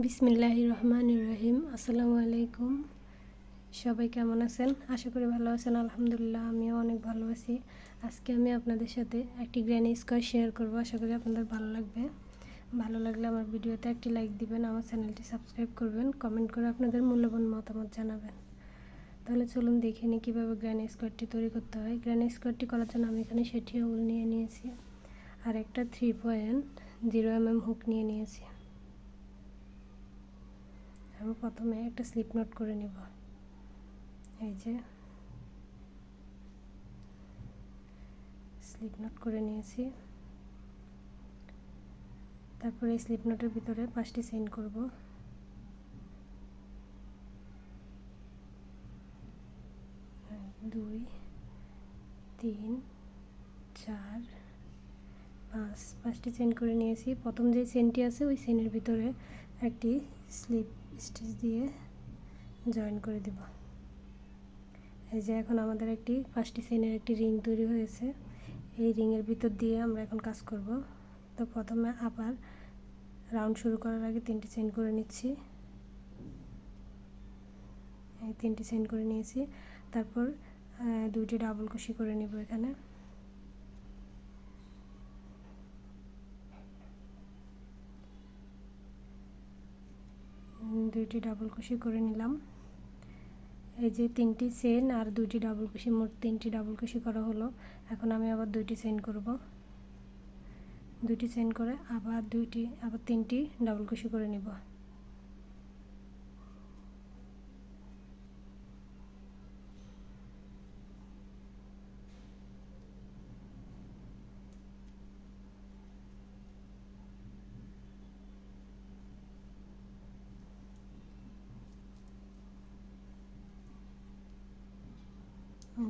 বিসমিল্লাহ রহমান রহিম আসসালামু আলাইকুম। সবাই কেমন আছেন? আশা করি ভালো আছেন। আলহামদুলিল্লাহ, আমিও অনেক ভালো আছি। আজকে আমি আপনাদের সাথে একটি গ্র্যানি স্কোয়ার শেয়ার করব। আশা করি আপনাদের ভালো লাগবে। ভালো লাগলে আমার ভিডিওতে একটি লাইক দিবেন, আমার চ্যানেলটি সাবস্ক্রাইব করবেন, কমেন্ট করে আপনাদের মূল্যবান মতামত জানাবেন। তাহলে চলুন দেখে নিই কীভাবে গ্র্যানি স্কোয়ারটি তৈরি করতে হয়। গ্র্যানি স্কোয়ারটি করার জন্য আমি এখানে সেটি উল নিয়ে নিয়েছি। আর একটা three point zero M M hook নিয়ে নিয়েছি। আমি প্রথমে একটা স্লিপ নোট করে নিব। এই যে স্লিপ নোট করে নিয়েছি। তারপরে এই স্লিপ নোটের ভিতরে পাঁচটি সেন্ড করব। দুই, তিন, চার, পাঁচ, পাঁচটি সেন্ড করে নিয়েছি। প্রথম যে সেন্টটি আছে, ওই সেনের ভিতরে একটি স্লিপ স্টিচ দিয়ে জয়েন করে দেব। এই যে এখন আমাদের একটি পাঁচটি সেনের একটি রিং তৈরি হয়েছে। এই রিংয়ের ভিতর দিয়ে আমরা এখন কাজ করব। তো প্রথমে আবার রাউন্ড শুরু করার আগে তিনটি চেন করে নিচ্ছি। এই তিনটি চেন করে নিয়েছি। তারপর দুইটি ডাবল কুশি করে নিব এখানে। দুইটি ডাবল কুশি করে নিলাম। এই যে তিনটি চেন আর দুইটি ডাবল কুশি মোট তিনটি ডাবল কুশি করা হলো। এখন আমি আবার দুইটি চেন করব। দুইটি চেন করে আবার দুইটি, আবার তিনটি ডাবল কুশি করে নিব।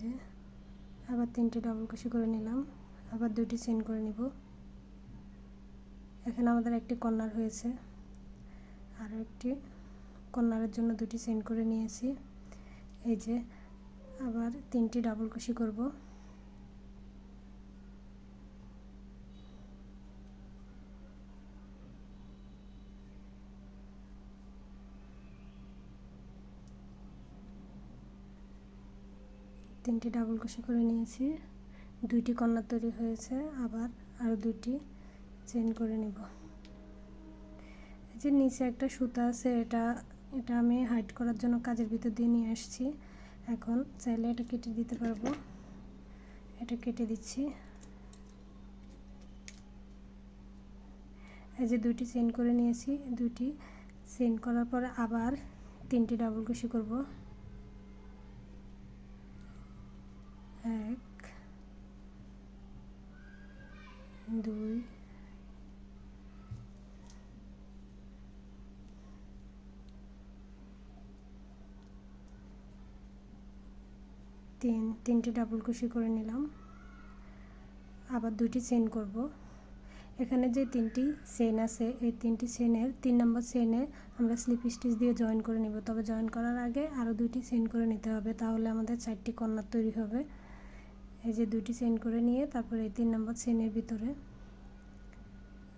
যে আবার তিনটে ডাবল কুশি করে নিলাম, আবার দুটি চেন করে নিব। এখানে আমাদের একটি কর্নার হয়েছে আর একটি কর্নারের জন্য দুটি চেন করে নিয়েছি। এই যে আবার তিনটি ডাবল কুশি করব। তিনটি ডাবল কুশি করে নিয়েছি। দুইটি কন্যা তৈরি হয়েছে, আবার আরও দুটি চেন করে নিব। যে নিচে একটা সুতা আছে, এটা এটা আমি হাইট করার জন্য কাজের ভিতর দিয়ে নিয়ে আসছি। এখন চাইলে এটা কেটে দিতে পারব। এটা কেটে দিচ্ছি। এই যে দুটি চেন করে নিয়েছি। দুটি চেন করার পরে আবার তিনটি ডাবল কুশি করব। এক, দুই, তিন, তিনটে ডাবল কুশি করে নিলাম। আবার দুটি চেন করব। এখানে যে তিনটি চেন আছে, এই তিনটি চেনের তিন নম্বর চেনে আমরা স্লিপ স্টিচ দিয়ে জয়েন করে নিব। তবে জয়েন করার আগে আরও দুইটি চেন করে নিতে হবে, তাহলে আমাদের চারটি কর্নার তৈরি হবে। এই যে দুটি চেন করে নিয়ে তারপরে এই তিন নম্বর চেনের ভিতরে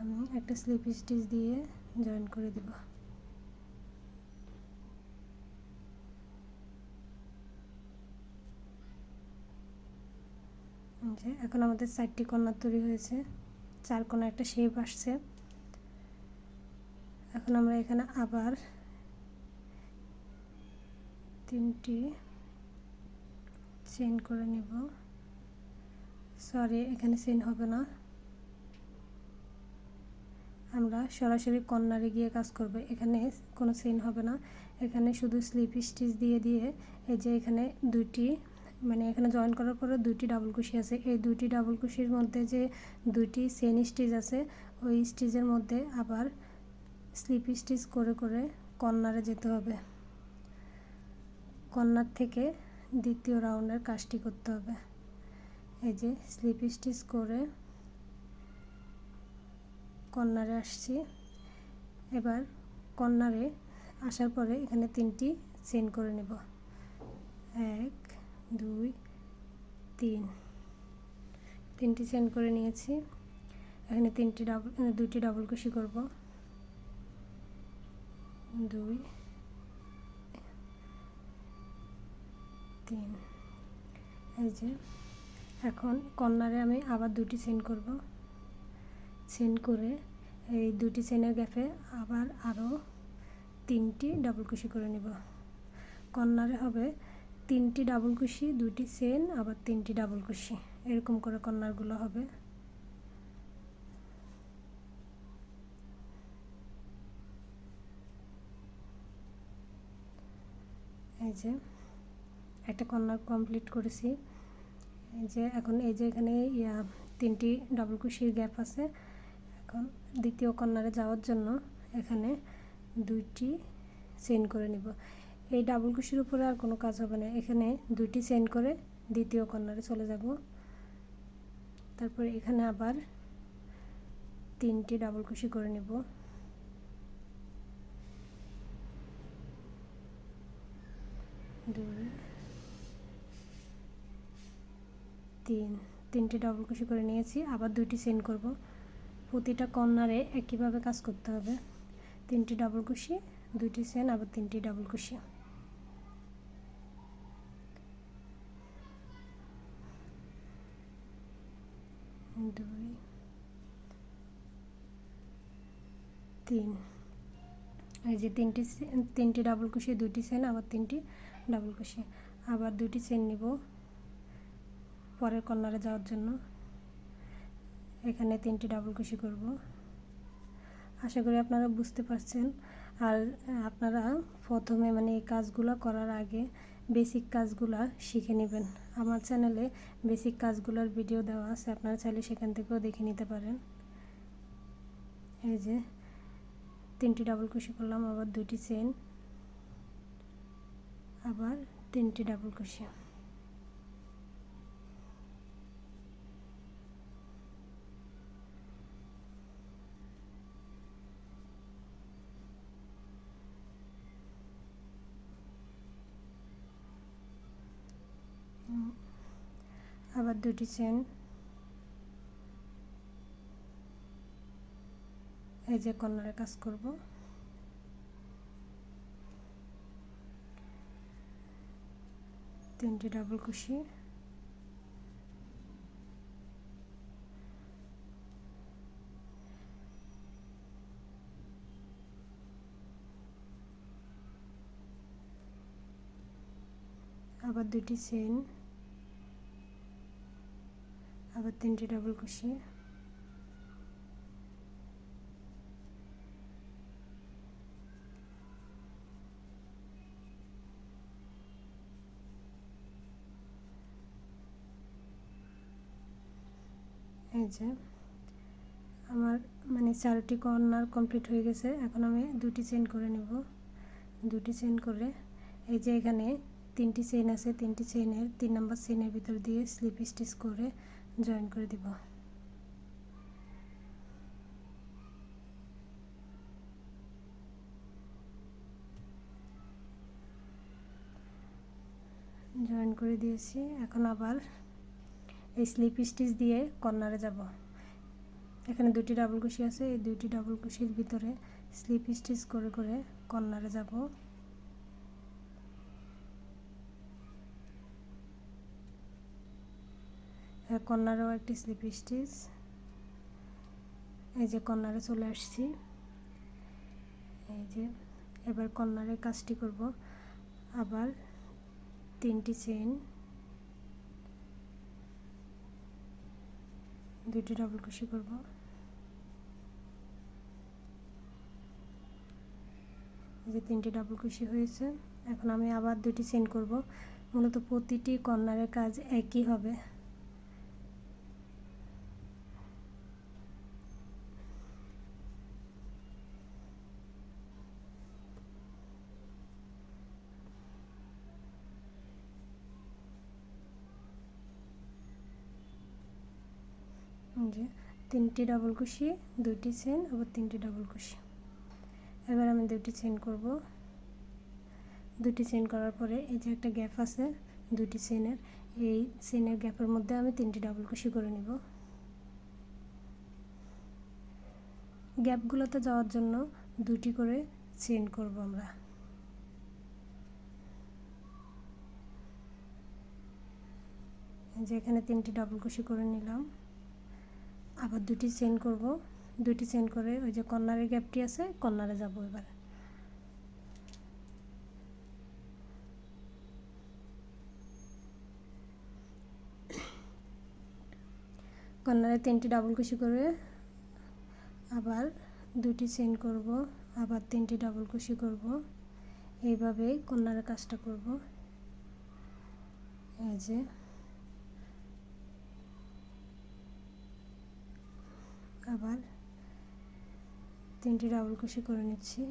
আমি একটা স্লিপ স্টিচ দিয়ে জয়েন করে দেব। এখন আমাদের চারটি কর্নার তৈরি হয়েছে, চার কোনা একটা শেপ আসছে। এখন আমরা এখানে আবার তিনটি চেন করে নেব। সরি এখানে চেন হবে না। আমরা সরাসরি কর্নারে গিয়ে কাজ করব। এখানে কোনো চেন হবে না। এখানে শুধু স্লিপ স্টিচ দিয়ে দিয়ে এই যে এখানে দুইটি মানে এখানে জয়েন করার পরে দুইটি ডাবল কুশি আছে। এই দুইটি ডাবল কুশির মধ্যে যে দুইটি সেন স্টিচ আছে, ওই স্টিচের মধ্যে আবার স্লিপ স্টিচ করে করে কর্নারে যেতে হবে। কর্নার থেকে দ্বিতীয় রাউন্ডের কাজটি করতে হবে। এই যে স্লিপ স্টিচ করে কর্নারে আসছি। এবার কর্নারে আসার পরে এখানে তিনটি চেন করে নেব। এক, দুই, তিন। তিনটি চেন করে নিয়েছি। এখানে তিনটি ডাবল দুইটি ডাবল কুশি করব। দুই, তিন। এই যে এখন কর্নারে আমি আবার দুটি চেন করব। চেন করে এই দুটি চেনের গ্যাপে আবার আরও তিনটি ডাবল কুশি করে নেব। কর্নারে হবে তিনটি ডাবল কুশি দুটি চেন আবার তিনটি ডাবল কুশি। এরকম করে কর্নারগুলো হবে। এই যে, একটা কর্নার কমপ্লিট করেছি। এই যে এখন এই যে এখানে তিনটি ডাবল কুশির গ্যাপ আছে। এখন দ্বিতীয় কর্নারে যাওয়ার জন্য এখানে দুইটি চেন করে নিব। এই ডাবল কুশির উপরে আর কোনো কাজ হবে না। এখানে দুইটি চেন করে দ্বিতীয় কর্নারে চলে যাব। তারপর এখানে আবার তিনটি ডাবল কুশি করে নিব। দুই তিন, তিনটে ডাবল কুশি করে নিয়েছি, আবার দুইটি সেন্ড করব। প্রতিটা কর্নারে একইভাবে কাজ করতে হবে। তিনটি ডাবল কুশি দুইটি সেন আবার তিনটি ডাবল কুশি দুই, তিন। এই যে তিনটি তিনটি ডাবল কুশি দুইটি সেন আবার তিনটি ডাবল কুশি আবার দুইটি চেন নিব। পরের কর্নারে যাওয়ার জন্য। এখানে তিনটি ডাবল কুশি করব। আশা করি আপনারা বুঝতে পারছেন। আর আপনারা প্রথমে মানে এই কাজগুলো করার আগে বেসিক কাজগুলো শিখে নেবেন। আমার চ্যানেলে বেসিক কাজগুলোর ভিডিও দেওয়া আছে, আপনারা চাইলে সেখান থেকেও দেখে নিতে পারেন। এই যে, তিনটি ডাবল কুশি করলাম, আবার দুটি চেন আবার তিনটি ডাবল কুশি আবার দুটি চেন। এই যে কর্নারে কাজ করব। তিনটি ডাবল কুশি। আবার দুটি চেন। আবার তিনটি ডাবল কুশি এই যে, আমার মানে চারটি কর্নার কমপ্লিট হয়ে গেছে। এখন আমি দুটি চেন করে নেব। দুটি চেন করে, এই যে এখানে তিনটি চেন আছে, তিনটি চেনের তিন নম্বর চেনের ভিতর দিয়ে স্লিপ স্টিচ করে জয়েন করে দিব। জয়েন করে দিয়েছি। এখন আবার এই স্লিপ স্টিচ দিয়ে কর্নারে যাব। এখানে দুটি ডাবল কুশি আছে। এই দুটি ডাবল কুশির ভিতরে স্লিপ স্টিচ করে করে কর্নারে যাব। কর্নারেও একটি স্লিপ স্টিচ। এই যে কর্নারে চলে আসছি। এই যে এবার কর্নারের কাজটি করব। আবার তিনটি চেন দুটি ডাবল কুশি করব। যে তিনটি ডাবল কুশি হয়েছে। এখন আমি আবার দুটি চেন করব। মূলত প্রতিটি কর্নারের কাজ একই হবে যে তিনটি ডাবল কুশি দুইটি চেন আবার তিনটি ডাবল কুশি এবার আমি দুটি চেন করব। দুটি চেন করার পরে এই যে একটা গ্যাপ আছে দুটি চেনের এই চেনের গ্যাপের মধ্যে আমি তিনটি ডাবল কুশি করে নিব। গ্যাপগুলোতে যাওয়ার জন্য দুটি করে চেন করব আমরা। যে এখানে তিনটি ডাবল কুশি করে নিলাম। আবার দুটি চেন করব। দুটি চেন করে ওই যে কর্নারের গ্যাপটি আছে, কর্নারে যাব এবার। কর্নারে তিনটি ডাবল কুশি করে আবার দুটি চেন করব, আবার তিনটি ডাবল কুশি করব। এইভাবে কর্নারের কাজটা করব। এই যে আবার তিনটি ডাবল কুশি করে নিচ্ছি।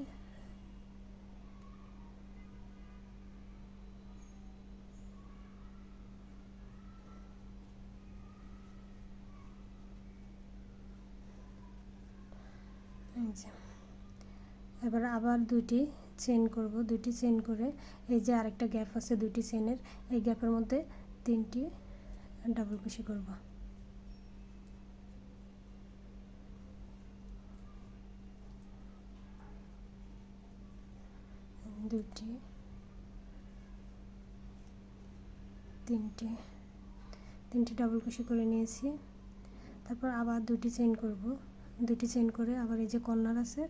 এবার আবার দুটি চেন করব দুটি চেন করে এই যে আরেকটা গ্যাপ আছে দুটি চেনের এই গ্যাপের মধ্যে তিনটি ডাবল কুশি করব। দুটি তিনটি। তিনটি ডাবল কুশি করে নিয়েছি। তারপর আবার দুটি চেন করব। দুটি চেন করে আবার এই যে কর্নার আছে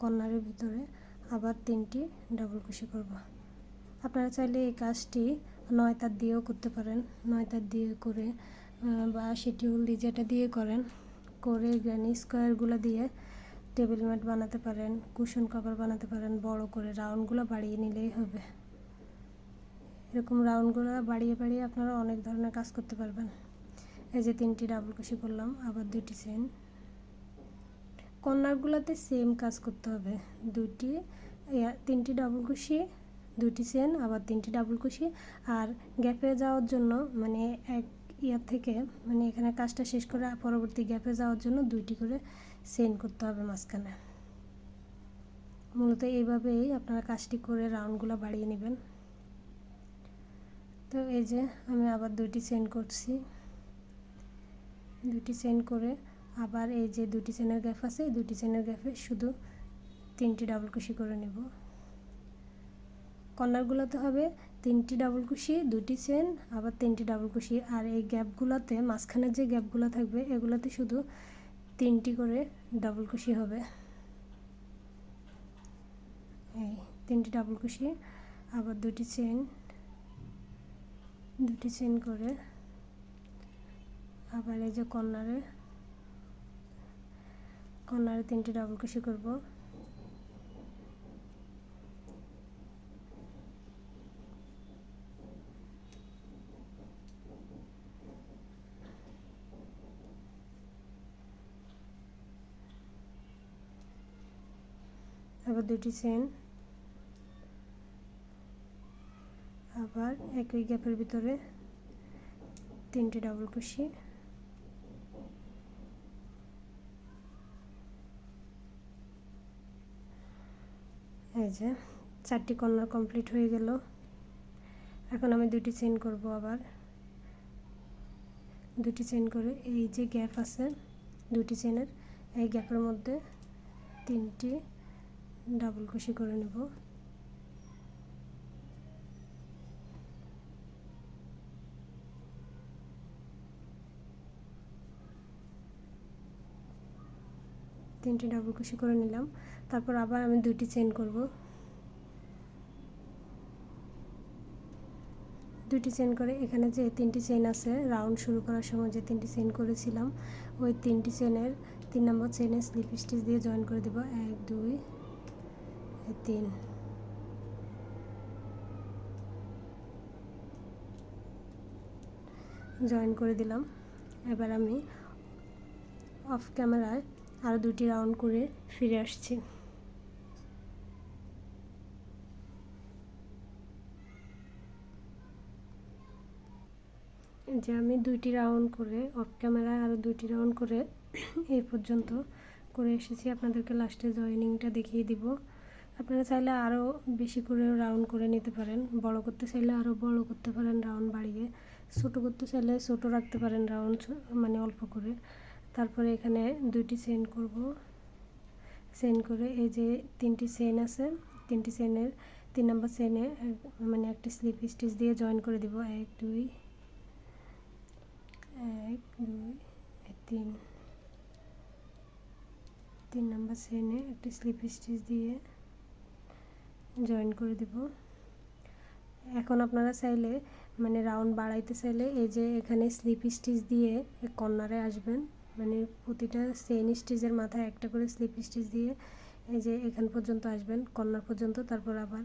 কর্নারের ভিতরে আবার তিনটি ডাবল কুশি করব। আপনারা চাইলে এই কাজটি নয় তার দিয়েও করতে পারেন। নয় তার দিয়ে করে বা শিটিউল দিয়ে যেটা দিয়ে করেন। করে গ্রানি স্কোয়ারগুলো দিয়ে টেবিল ম্যাট বানাতে পারেন, কুশন কভার বানাতে পারেন, বড় করে রাউন্ডগুলো বাড়িয়ে নিলেই হবে। এরকম রাউন্ডগুলো বাড়িয়ে বাড়িয়ে আপনারা অনেক ধরনের কাজ করতে পারবেন। এই যে তিনটি ডাবল কুশি করলাম, আবার দুটি চেন কর্নারগুলোতে সেম কাজ করতে হবে। দুটি তিনটি ডাবল কুশি দুটি চেন আবার তিনটি ডাবল কুশি আর গ্যাপে যাওয়ার জন্য মানে এক ইয়ার থেকে মানে এখানে কাজটা শেষ করে পরবর্তী গ্যাপে যাওয়ার জন্য দুইটি করে চেন করতে হবে মাঝখানে। মূলত এইভাবেই আপনারা কাজটি করে রাউন্ডগুলো বাড়িয়ে নেবেন। তো এই যে আমি আবার দুইটি চেন করছি। দুটি চেন করে আবার এই যে দুটি চেনের গ্যাপ আছে দুটি চেনের গ্যাপে শুধু তিনটি ডাবল কুশি করে নেব। কর্নারগুলোতে হবে তিনটি ডাবল কুশি দুটি চেন আবার তিনটি ডাবল কুশি আর এই গ্যাপগুলোতে মাঝখানের যে গ্যাপগুলো থাকবে, এগুলোতে শুধু তিনটি করে ডাবল কুশি হবে। এই তিনটি ডাবল কুশি আবার দুটি চেন দুটি চেন করে। আবার এই যে কর্নারে কর্নারে তিনটি ডাবল কুশি করব। আবার দুটি চেন আবার একই গ্যাপের ভিতরে তিনটি ডাবল কুশি এই যে, চারটি কর্নার কমপ্লিট হয়ে গেল। এখন আমি দুটি চেন করব আবার। দুটি চেন করে এই যে গ্যাপ আছে দুটি চেনের এই গ্যাপের মধ্যে তিনটি ডাবল কুশি করে নেব। তিনটি ডাবল কুশি করে নিলাম। তারপর আবার আমি দুটি চেন করব। দুটি চেন করে এখানে যে তিনটি চেন আছে, রাউন্ড শুরু করার সময় যে তিনটি চেন করেছিলাম, ওই তিনটি চেনের তিন নম্বর চেনে স্লিপ স্টিচ দিয়ে জয়েন করে দেব। এক, দুই তিন জয়েন করে দিলাম। এবার আমি অফ ক্যামেরায় আরও দুটি রাউন্ড করে ফিরে আসছি। যে আমি দুইটি রাউন্ড করে অফ ক্যামেরায় আরও দুইটি রাউন্ড করে এই পর্যন্ত করে এসেছি। আপনাদেরকে লাস্টে জয়েনিংটা দেখিয়ে দিব। আপনারা চাইলে আরও বেশি করে রাউন্ড করে নিতে পারেন। বড় করতে চাইলে আরও বড় করতে পারেন রাউন্ড বাড়িয়ে। ছোটো করতে চাইলে ছোটো রাখতে পারেন রাউন্ড মানে অল্প করে। তারপরে এখানে দুইটি চেন করব। চেইন করে এই যে তিনটি চেইন আছে, তিনটি চেইনের তিন নম্বর চেইনে মানে একটি স্লিপ স্টিচ দিয়ে জয়েন করে দিব। এক, দুই এক, দুই তিন। তিন নম্বর চেইনে একটি স্লিপ স্টিচ দিয়ে জয়েন করে দেব। এখন আপনারা চাইলে মানে রাউন্ড বাড়াইতে চাইলে এই যে এখানে স্লিপ স্টিচ দিয়ে কর্নারে আসবেন। মানে প্রতিটা সেম স্টিচের মাথায় একটা করে স্লিপ স্টিচ দিয়ে এই যে এখান পর্যন্ত আসবেন, কর্নার পর্যন্ত, তারপর আবার